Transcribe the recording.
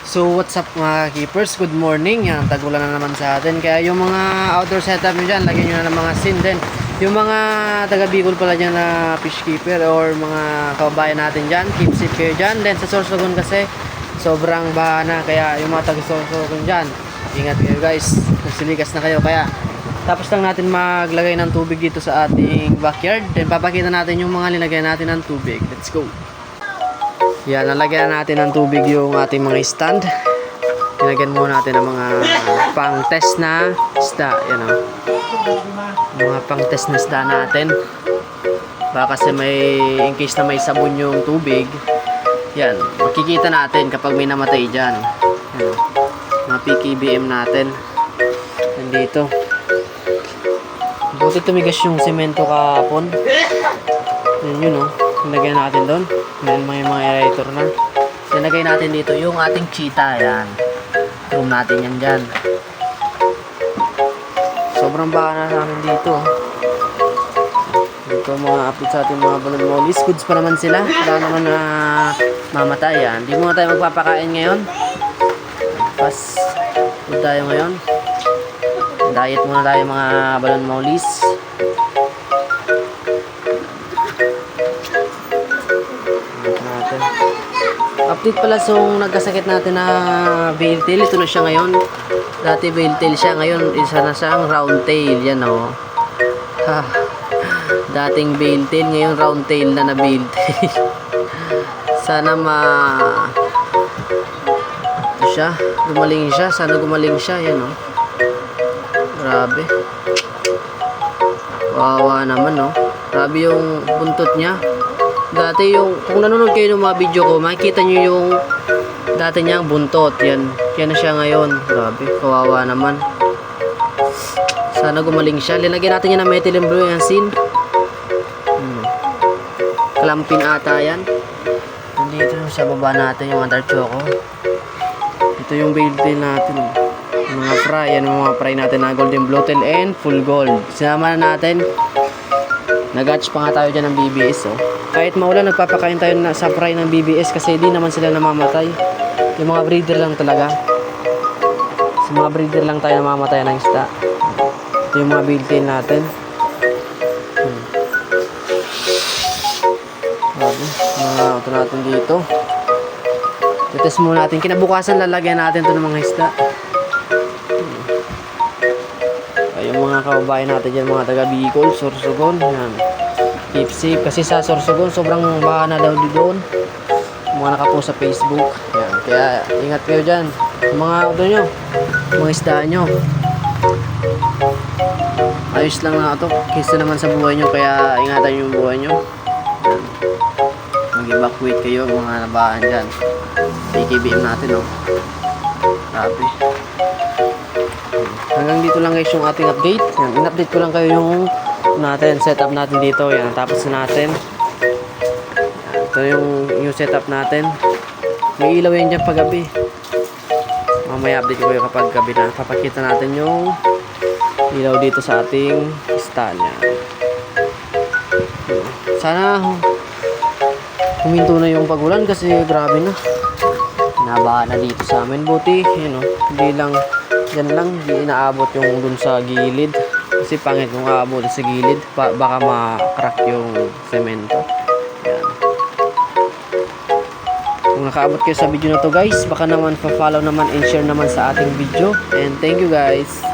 So what's up mga keepers? Good morning. Yan, tagulan na naman sa atin. Kaya yung mga outdoor setup nyo dyan, lagyan nyo na ng mga sin din. Yung mga taga Bicol pala dyan na fish keeper or mga kababayan natin dyan, keep safe kayo dyan. Then sa Sorsogon kasi, sobrang baha na. Kaya yung mga taga Sorsogon dyan, ingat kayo guys. Nagsilikas na kayo. Kaya tapos lang natin maglagay ng tubig dito sa ating backyard. Then papakita natin yung mga linagay natin ng tubig. Let's go! Yan, nalagyan natin ng tubig yung ating mga stand. Nilagyan muna natin ng mga pang-test na isda. Yan o. Mga pang-test na isda natin. Baka kasi may, in case na may sabon yung tubig, yan, makikita natin kapag may namatay dyan. Yan o. Mga PKBM natin. Nandito. Buti tumigas yung semento kahapon. Yan yun o. Nilagay natin doon. Yan may mga aerator na. Nilagay natin dito yung ating cheetah. Yan. Room natin yan dyan. Sobrang baka na namin dito. Dito mga update sa ating mga balon mollies. Goods pa naman sila. Wala naman na mamatay. Yan. Hindi muna tayo magpapakain ngayon. Pas. Food tayo ngayon. Diet muna tayo mga balon mollies. Update pala sa so, nagkasakit natin na veil tail. Ito na siya ngayon. Dati veil tail siya. Ngayon, isa na siyang round tail. Yan o. Ha. Dating veil tail. Ngayon, round tail na na veil tail. Sana ma... Ito siya. Gumaling siya. Sana gumaling siya. Yan o. Grabe. Wawa naman, no? Grabe yung buntot niya. Dati yung, kung nanonood kayo ng mga video ko, makikita nyo yung dati niyang buntot. Yan. Yan na siya ngayon. Grabe. Kawawa naman. Sana gumaling siya. Linagyan natin yan ng methylene blue yan sin. Hmm. Klampin ata yan. Nandito sa baba natin yung other choco. Ito yung bail tail natin. Yung mga fry. Yan yung mga fry natin na golden blotel and full gold. Sinama na natin. Nag-hatch pa nga tayo dyan ng BBS oh. Kahit maulan, nagpapakain tayo na sa fry ng BBS kasi di naman sila namamatay. Yung mga breeder lang talaga. Sa mga breeder lang tayo namamatay ng isda. Ito yung mga built-in natin. Hmm. Grabe. Mga auto natin dito. Test muna natin. Kinabukasan lalagyan natin to ng mga isda. Mga kababayan natin dyan, mga taga Bicol, Sorsogon, yan. Keep safe. Kasi sa Sorsogon, sobrang baha na daw doon. Mga nakapost sa Facebook. Yan. Kaya, ingat kayo dyan. Mga auto nyo, mga isda nyo. Ayos lang na ito. Kaysa naman sa buhay nyo, kaya ingatan yung buhay nyo. Yan. Mag-evacuate kayo, mga nabahan dyan. PKBM natin, oh. Grabe. Hanggang dito lang guys yung ating update. Yan, in-update ko lang kayo yung natin, setup natin dito. Yan, tapos na natin. Yan, ito yung, yung setup natin. May ilaw yan dyan pag gabi. Mamaya update ko kayo kapag gabi na. Papakita natin yung ilaw dito sa ating stall. Yan. Sana huminto na yung pagulan kasi grabe na. Nabaha na dito sa amin. Buti, yun o, hindi lang Yan lang, di inaabot yung dun sa gilid. Kasi pangit kung aabot sa gilid, pa, baka ma-crack yung semento. Yan. Kung nakaabot kayo sa video na to guys, baka naman pa-follow naman and share naman sa ating video. And thank you guys.